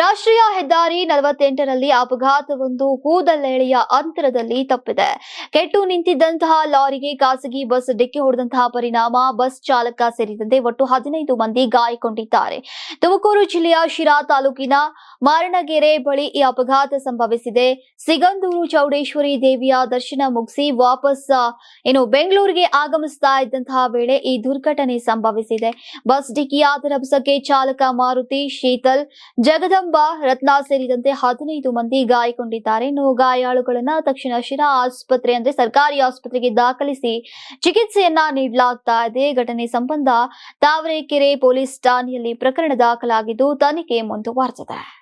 ರಾಷ್ಟ್ರೀಯ ಹೆದ್ದಾರಿ ನಲವತ್ತೆಂಟರಲ್ಲಿ ಅಪಘಾತವೊಂದು ಕೂದಲೆಳೆಯ ಅಂತರದಲ್ಲಿ ತಪ್ಪಿದೆ. ಕೆಟ್ಟು ನಿಂತಿದ್ದಂತಹ ಲಾರಿಗೆ ಖಾಸಗಿ ಬಸ್ ಡಿಕ್ಕಿ ಹೊಡೆದಂತಹ ಪರಿಣಾಮ, ಬಸ್ ಚಾಲಕ ಸೇರಿದಂತೆ ಒಟ್ಟು ಹದಿನೈದು ಮಂದಿ ಗಾಯಗೊಂಡಿದ್ದಾರೆ. ತುಮಕೂರು ಜಿಲ್ಲೆಯ ಶಿರಾ ತಾಲೂಕಿನ ಮಾರಣಗೆರೆ ಬಳಿ ಈ ಅಪಘಾತ ಸಂಭವಿಸಿದೆ. ಸಿಗಂದೂರು ಚೌಡೇಶ್ವರಿ ದೇವಿಯ ದರ್ಶನ ಮುಗಿಸಿ ವಾಪಸ್ ಏನು ಬೆಂಗಳೂರಿಗೆ ಆಗಮಿಸ್ತಾ ಇದ್ದಂತಹ ವೇಳೆ ಈ ದುರ್ಘಟನೆ ಸಂಭವಿಸಿದೆ. ಬಸ್ ಡಿಕ್ಕಿಯಾದ ರಭಸಕ್ಕೆ ಚಾಲಕ ಮಾರುತಿ ಶೀತಲ್ ಜಗದಂಬ ರತ್ನ ಸೇರಿದಂತೆ ಹದಿನೈದು ಮಂದಿ ಗಾಯಗೊಂಡಿದ್ದಾರೆ. ಇನ್ನು ಗಾಯಾಳುಗಳನ್ನ ತಕ್ಷಣ ಶಿರಾ ಆಸ್ಪತ್ರೆ ಅಂದ್ರೆ ಸರ್ಕಾರಿ ಆಸ್ಪತ್ರೆಗೆ ದಾಖಲಿಸಿ ಚಿಕಿತ್ಸೆಯನ್ನ ನೀಡಲಾಗ್ತಾ ಇದೆ. ಘಟನೆ ಸಂಬಂಧ ತಾವರೆಕೆರೆ ಪೊಲೀಸ್ ಠಾಣೆಯಲ್ಲಿ ಪ್ರಕರಣ ದಾಖಲಾಗಿದ್ದು, ತನಿಖೆ ಮುಂದುವರೆದಿದೆ.